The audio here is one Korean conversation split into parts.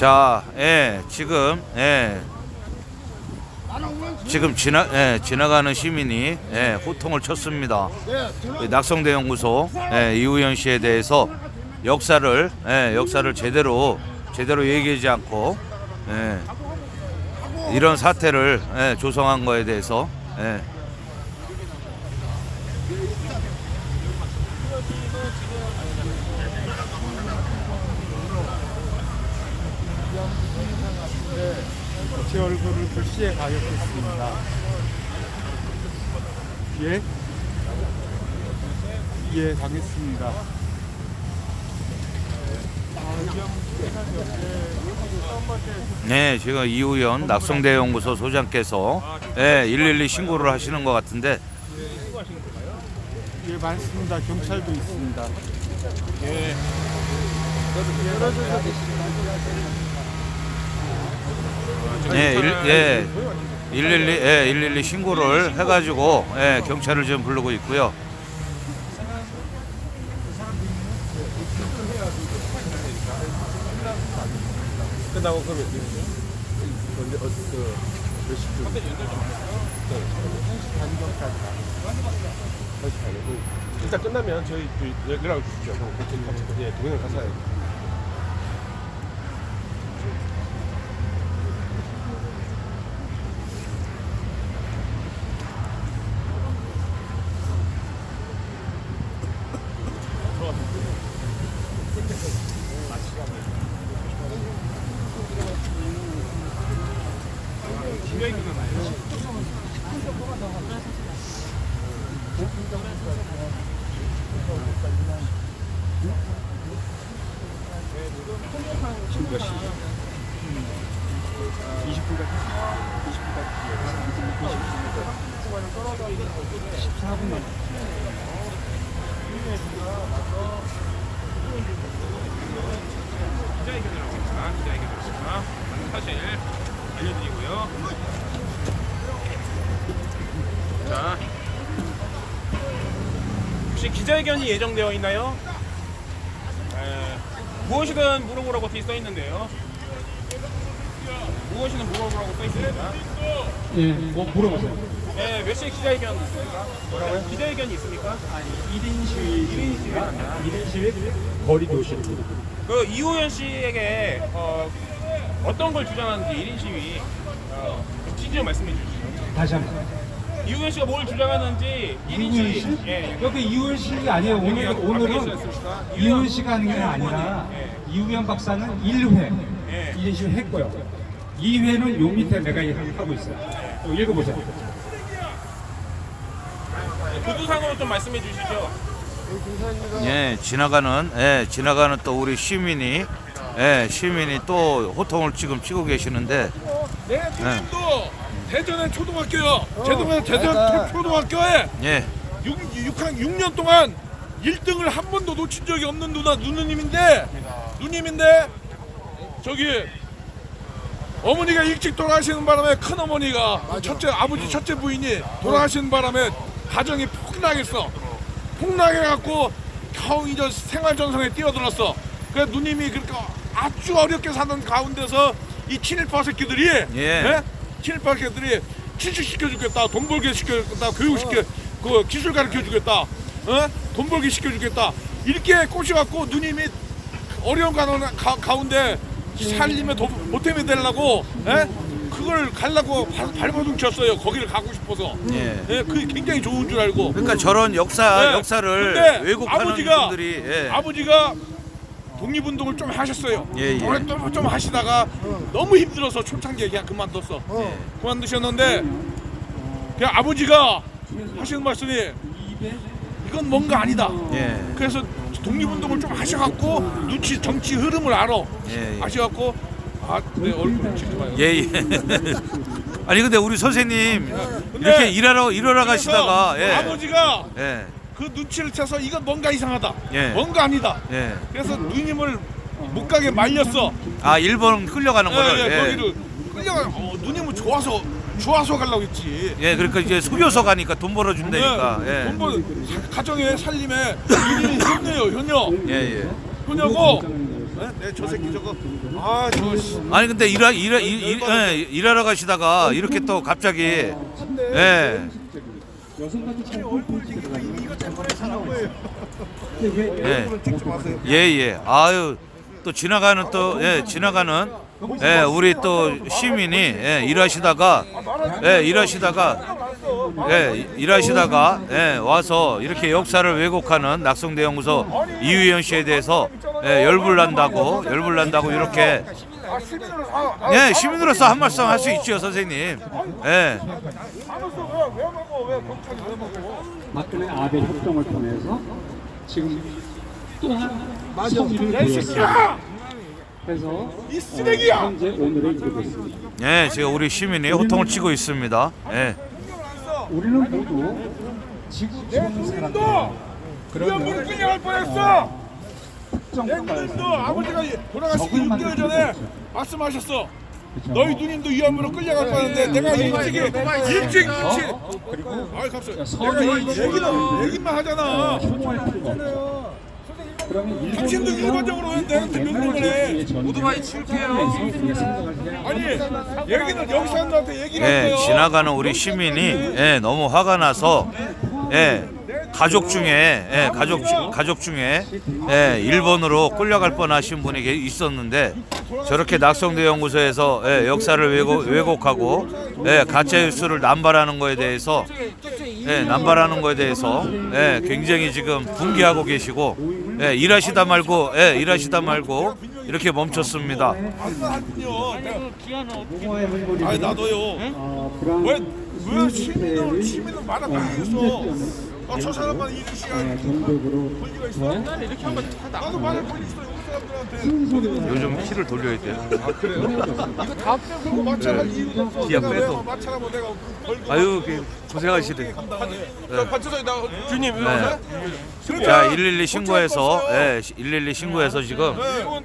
자, 예, 지금, 예, 지금 지나, 예, 지나가는 시민이 예, 호통을 쳤습니다. 이 낙성대 연구소 예, 이우현 씨에 대해서 역사를, 예, 역사를 제대로 제대로 얘기하지 않고 예, 이런 사태를 예, 조성한 거에 대해서 예, 제 얼굴을 글씨에 가렸겠습니다. 예? 예, 당했습니다. 네, 지금 이우현 낙성대 연구소 소장께서 예, 112 신고를 하시는 것 같은데 예, 많습니다. 경찰도 있습니다. 예, 일, 예, 112, 예, 112 신고를 해가지고 예, 경찰을 지금 부르고 있고요. 끝나고 그러면 언제 어, 그 몇시 쯤? 다시 가려고 일단 끝나면 저희 또 연락을 주십시오. 같이 예, 동행을 가서 지금 몇 시? 20분까지? 20분까지? 14분 기자회견이라고 기자회견이었습니다. 사실 알려드리고요. 자, 혹시 기자회견이 예정되어 있나요? 에, 무엇이든 물어보라고 뒤에 써 있는데요. 무엇이든 물어보라고 써 있습니다. 예, 뭐 물어보세요. 네, 몇 시에 기자회견 있습니까? 뭐라고요? 기자회견이 있습니까? 1인 시위, 1인 시위, 1인 시위 거리 교실입니다. 그 이호연 씨에게 어, 어떤 걸 주장하는지 1인 시위 어, 좀 취지 좀 말씀해 주시죠. 다시 한 번. 이호연 씨가 뭘 주장하는지 1인 이우현 시위 씨? 예. 여기 이우현 씨 아니에요. 오늘, 여기 오늘은? 이우현 씨가 하는 게 아니라 이우현 박사는 1회 예. 이제 지금 했고요. 2회는 요 밑에 내가 하고 있어요. 요 읽어보세요. 구두상으로 좀 말씀해 주시죠. 예, 지나가는 예, 지나가는 또 우리 시민이 예, 시민이 또 호통을 지금 치고 계시는데 내 주님도 대전에 초등학교요. 어, 제동에서 대전 초등학교에 예. 6, 6, 6년 동안 1등을 한 번도 놓친 적이 없는 누나 누누님인데 누님인데 저기 어머니가 일찍 돌아가시는 바람에 큰 어머니가 첫째 아버지 첫째 부인이 돌아가시는 바람에 가정이 폭락했어. 폭락해갖고 겨우 이제 생활 전선에 뛰어들었어. 그래 누님이 그렇게 아주 어렵게 사는 가운데서 이 친일파 새끼들이 예. 예? 7, 8학년들이 취직시켜 주겠다, 돈 벌게 시켜 주겠다, 교육시켜, 어. 그 기술 가르쳐 주겠다, 어? 돈 벌게 시켜 주겠다. 이렇게 꼬셔갖고 누님이 어려운 가, 가, 운데 살림에 도, 보탬이 되려고, 예? 그걸 갈라고 발버둥 쳤어요. 거기를 가고 싶어서. 예. 예, 그게 굉장히 좋은 줄 알고. 그러니까 저런 역사 네. 역사를 근데 왜곡하는 아버지가, 예. 아버지가 독립운동을 좀 하셨어요. 예, 예. 오랫동안 좀 하시다가 너무 힘들어서 초창기에 그냥 그만뒀어. 그만두셨는데 그냥 아버지가 하시는 말씀이 이건 뭔가 아니다. 예. 그래서 독립운동을 좀 하셔갖고 눈치 정치 흐름을 알아. 예, 예. 아셔갖고 아내 얼굴 치지 마요. 예, 예. 아니 근데 우리 선생님 근데 이렇게 일하러 일하러 가시다가 예. 아버지가 예. 그 눈치를 채서 이건 뭔가 이상하다. 예. 뭔가 아니다. 예. 그래서 누님을 못 가게 말렸어. 아, 일본 끌려가는 예, 거를 예, 예. 거기를 끌려가. 어, 누님은 좋아서 좋아서 가려고 했지. 예, 그러니까 이제 속여서 가니까 돈 벌어 준다니까. 예, 예. 돈 벌- 가- 가정의 살림에 일이 효녀예요, 효녀. 예, 예. 효녀고 네, 저 새끼 저거. 아, 저 씨. 아니 근데 일하 일하 일, 일, 예, 일하러 가시다가 이렇게 또 갑자기 예. 예. 예, 예. 아유, 또 지나가는 또, 예, 지나가는, 예, 우리 또 시민이, 예, 일하시다가, 예, 일하시다가, 예, 일하시다가, 예, 와서 이렇게 역사를 왜곡하는 낙성대연구소 이유현 씨에 대해서, 예, 열불 난다고, 열불 난다고 이렇게, 아, 시민으로서 아, 예, 시민으로서 한 말씀 할 수 있죠, 선생님. 예. 알았어. 왜, 왜 먹어? 왜 경찰이 왜 먹어? 박근혜 아베 협정을 통해서 지금 또한 성의를 보였습니다. 그래서 이 쓰레기야! 어, 현재 오늘에 이르고 있습니다. 예, 지금 우리 시민이 호통을 치고 있습니다. 예. 우리는 모두 지구 지구 사람들 위안부를 끌려갈 뻔했어. 내 협정과 누님도 아버지가 돌아가시기 적을 6개월 전에 말씀하셨어. 너희 누님도 위안부로 끌려갈 뻔했는데 내가 일찍 일찍 일찍. 아이 갑자기 내가 이 얘기는 얘기만 하잖아. 혐오할 필요가 없죠. 그러면 당신도 일반적으로 왜 내한테 명령을 해? 오토바이 칠게요. 아니 얘기는 여기 사람들한테 얘기를 예, 해요. 지나가는 우리 시민이 예, 너무 화가 나서 예, 가족 중에 예, 가족 주- 가족 중에 예, 일본으로 끌려갈 뻔하신 분이 계- 있었는데 저렇게 낙성대 연구소에서 예, 역사를 왜곡, 왜곡하고 예, 가짜 뉴스를 남발하는 거에 대해서 예, 남발하는 거에 대해서 예, 굉장히 지금 분개하고 계시고 예, 일하시다 말고 예, 일하시다 말고 이렇게 멈췄습니다. 아니 나도요. 왜 왜 시민을 시민을 말아 당했어? 아저 사람만 이런 시간 권리가 있어? 나도 말할 권리 있어 여기 사람들한테. 요즘 키를 돌려야 돼요. 이거 다 빼고 마찰할 이유가 없어. 기합 내가 빼도. 왜 마찰하면 내가 벌금 아유 그 고생하시네. 반차선이 나 주님 네. 자112 신고해서 예, 112 신고해서 지금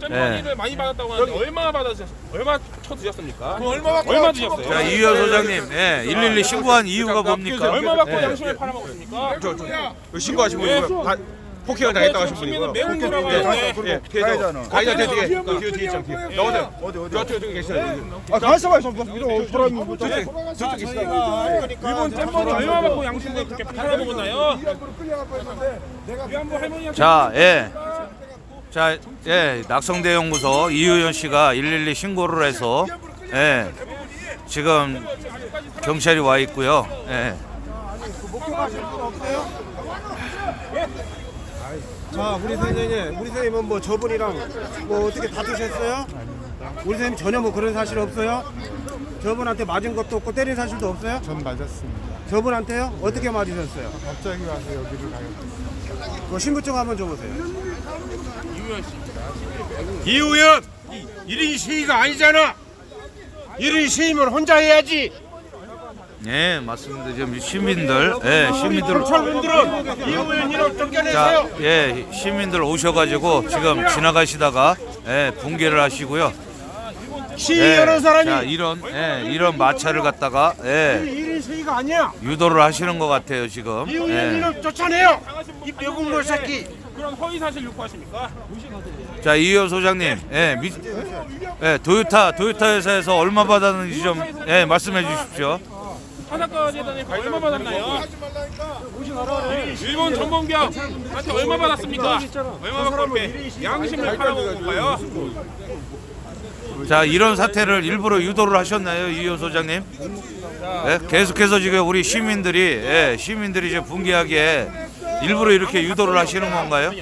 땜빵이를 많이 받았다고 하는데 얼마 받았어요? 얼마 쳐 드셨습니까? 그 얼마 받고 얼마 나 드셨어요? 자 이현 소장님 예, 112 신고한 이유가 뭡니까? 얼마 받고 예. 양심을 팔아먹었습니까? 신고하신 분이고요. 다 폭행을 당했다고 하신 분이고요. 매운 거라고 하는데 예, 가해자는. 가해자 뒤에 그 뒤에 뒤에 있죠. 뒤에. 나오세요. 어디 어디? 저쪽 저기 계시죠. 아 가서 봐 있어. 이런 사람이 뭐 저쪽 계시다가 일본 땜빵이 얼마 받고 양심을 그렇게 팔아먹었나요? 자 예. 자, 예, 낙성대 연구소 이유현 씨가 112 신고를 해서 예, 지금 경찰이 와 있고요. 예. 자, 우리 선생님, 우리 선생님은 뭐 저분이랑 뭐 어떻게 다투셨어요? 우리 선생님 전혀 뭐 그런 사실 없어요? 저분한테 맞은 것도 없고 때린 사실도 없어요? 전 맞았습니다. 저분한테요? 어떻게 맞으셨어요? 갑자기 와서 여기를 가요. 그 신분증 한번 줘보세요. 이우연 1인 시위가 아니잖아. 1인 시위면 혼자 해야지. 예, 맞습니다. 지금 시민들, 예, 시민들 경찰분들은 자, 쫓겨내세요. 예, 시민들 오셔가지고 지금 지나가시다가 예, 붕괴를 하시고요. 시위 예, 여는 사람이 자, 이런 예, 이런 마찰을 갖다가 예, 1인 시위가 아니야. 유도를 하시는 것 같아요 지금. 예. 이우연이는 쫓아내요. 이 배국물 새끼. 그런 허위 사실 유포하십니까? 자, 이효 소장님, 예, 미, 예, 도요타 도요타 회사에서 얼마 받았는지 좀 예, 말씀해 주십시오. 하나까지 해다니까 얼마 받았나요? 일본 전범기업한테 얼마 받았습니까? 얼마 받고 이렇게 양심을 팔아먹은 건가요? 자, 이런 사태를 일부러 유도를 하셨나요, 이효 소장님? 예, 계속해서 지금 우리 시민들이 예, 시민들이 이제 붕괴하게 일부러 이렇게 유도를 하시는 건가요?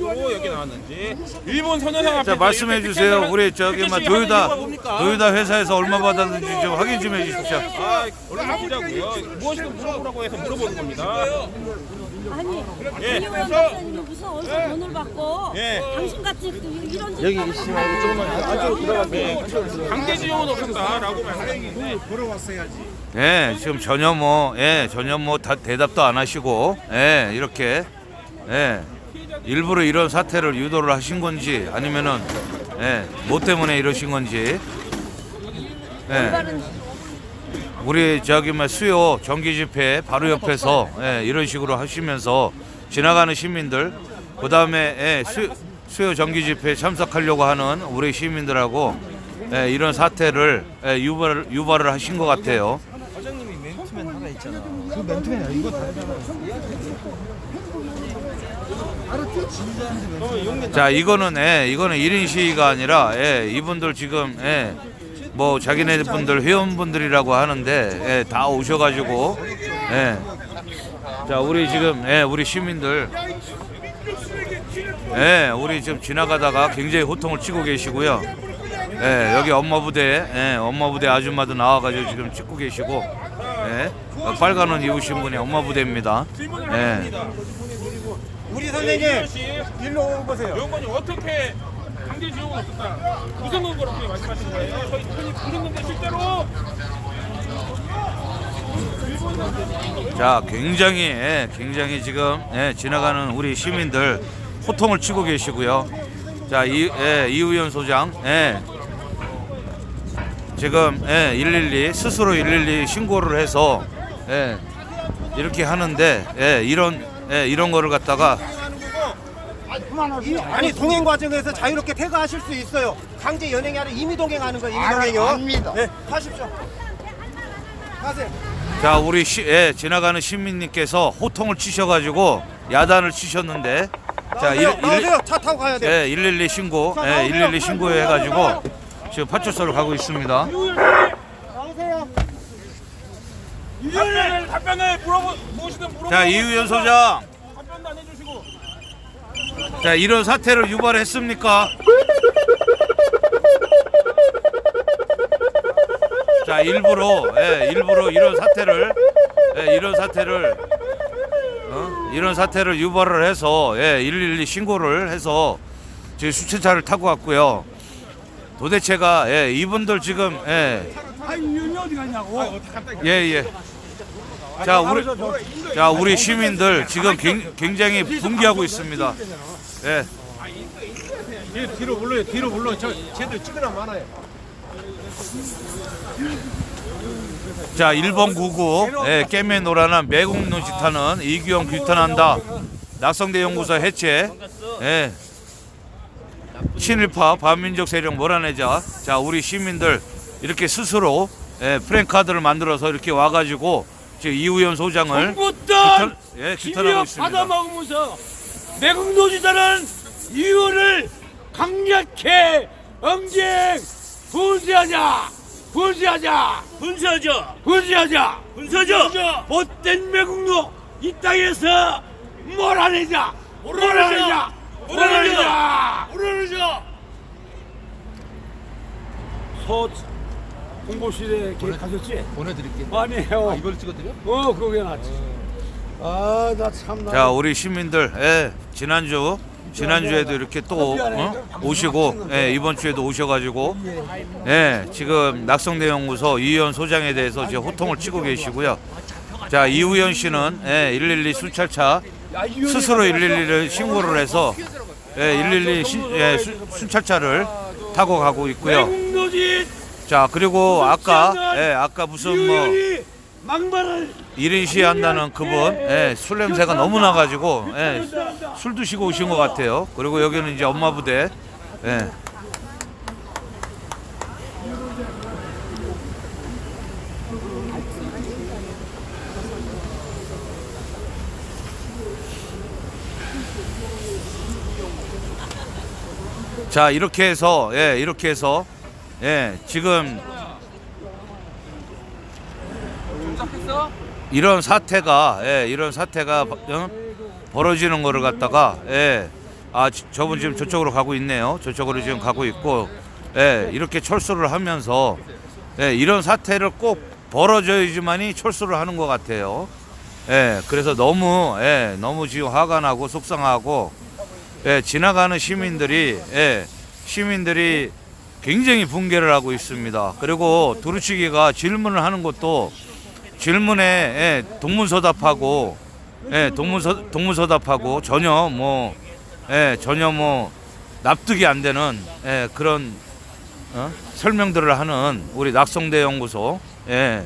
생각으로 여기 나왔는지 일본 선녀상 앞에 자 말씀해 주세요. 우리 저기 뭐 도요다 도요다 회사에서 얼마 받았는지 좀 확인 좀 해주십시오. 아, 얼른 보자고요. 무엇이든 물어보라고 해서 물어보는 겁니다. 아니, 예. 이호연 박사님이 무슨 어디서 돈을 받고 예. 당신 같이 이런 여기 강제 지용은 없었다라고 말씀했는데 예, 지금 전혀 뭐 예, 전혀 뭐 다, 대답도 안 하시고 예, 이렇게 예, 일부러 이런 사태를 유도를 하신 건지 아니면은 예, 뭐 때문에 이러신 건지 예. 우리 저기 뭐 수요 정기 집회 바로 옆에서 예, 이런 식으로 하시면서 지나가는 시민들 그다음에 예, 수, 수요 정기 집회에 참석하려고 하는 우리 시민들하고 예, 이런 사태를 예, 유발 유발을 하신 것 같아요. 자 이거는 예, 이거는 1인 시위가 아니라 예, 이분들 지금 예, 뭐 자기네 분들 회원분들이라고 하는데 예, 다 오셔가지고 예. 자 우리 지금 예, 우리 시민들 예, 우리 지금 지나가다가 굉장히 호통을 치고 계시고요. 예, 여기 엄마 부대, 예, 엄마 부대 아줌마도 나와가지고 지금 찍고 계시고, 예, 어, 빨간 옷 입으신 분이 엄마 부대입니다. 예. 우리 선생님 씨, 일로 오보세요. 의원관님 어떻게 강제 지역은 없었다. 무슨 근거로 그렇게 말씀하시는 거예요? 저희 편이 부르는데 실제로 자, 굉장히, 예, 굉장히 지금 예, 지나가는 우리 시민들 호통을 치고 계시고요. 자, 이, 예, 이우현 소장, 예, 지금 예, 112 스스로 112 신고를 해서 예, 이렇게 하는데 예, 이런 예, 이런 거를 갖다가 아니 동행 과정에서 자유롭게 퇴거하실 수 있어요. 강제 연행이 아니라 임의 동행하는 거예요. 임의 동행이요. 압니다. 네, 하십시오. 하세요. 자 우리 시, 예, 지나가는 시민님께서 호통을 치셔가지고 야단을 치셨는데 자 일, 나오세요. 일, 나오세요. 차 타고 가야 돼요. 예, 112 신고 예, 112 신고해가지고 지금 파출소로 가고 있습니다. 답변을 답변을 물어보 무엇이든 물어보. 자 이우현 소장 답변도 안 해주시고. 자 이런 사태를 유발했습니까? 자 일부러 예, 일부러 이런 사태를 예, 이런 사태를 어? 이런 사태를 유발을 해서 예, 112 신고를 해서 지금 수채차를 타고 왔고요. 도대체가 예, 이분들 지금 예, 예, 예. 자, 우리 자, 우리 시민들 지금 굉- 굉장히 분개하고 있습니다. 예. 뒤로 불러요. 뒤로 불러. 저 쟤들 찍으나 많아요. 자, 1번 구구 예, 깨매 노란한 매국 노짓하는 이규영 규탄한다. 낙성대 연구소 해체. 예. 친일파 반민족 세력 몰아내자. 자, 우리 시민들 이렇게 스스로 예, 프랭카드를 만들어서 이렇게 와가지고 지금 이우현 소장을 규탄, 예, 규탄하고 있습니다. 받아먹으면서 매국 노지다는 이유를 강력히 응징 분쇄하자 분쇄하자. 분쇄하자 분쇄하자. 분쇄하자. 못된 매국노 이 땅에서 몰아내자. 몰아내자. 몰아내자. 몰아내자. 서 홍보실에 가셨지? 보내드릴게요 아니에요 이걸 찍어드려? 어 그게 낫지 아 나 참 나 자 우리 시민들 예, 지난주 지난주에도 이렇게 또 어? 오시고 예, 이번 주에도 오셔가지고 예, 지금 낙성대 연구소 이의원 소장에 대해서 지금 호통을 치고 계시고요. 자 이우현 씨는 예, 112 순찰차 스스로 112를 신고를 해서 예, 112 신, 예, 수- 순찰차를 타고 가고 있고요. 자 그리고 아까 예, 아까 무슨 뭐 막말을 1인 시 한다는 그분 예, 술 냄새가 너무 나가지고 예, 술 드시고 오신 것 같아요. 그리고 여기는 이제 엄마 부대. 예. 자 이렇게 해서 예 이렇게 해서 예 지금 이런 사태가 예, 이런 사태가 버- 어? 벌어지는 거를 갖다가 예, 아 지- 저분 지금 저쪽으로 가고 있네요. 저쪽으로 지금 가고 있고 예, 이렇게 철수를 하면서 예, 이런 사태를 꼭 벌어져야지만이 철수를 하는 것 같아요. 예, 그래서 너무 예, 너무 지금 화가 나고 속상하고 예, 지나가는 시민들이 예, 시민들이 굉장히 붕괴를 하고 있습니다. 그리고 두루치기가 질문을 하는 것도 질문에 예, 동문서답하고 예, 동문서 동문서답하고 전혀 뭐 예, 전혀 뭐 납득이 안 되는 예, 그런 어? 설명들을 하는 우리 낙성대 연구소 예,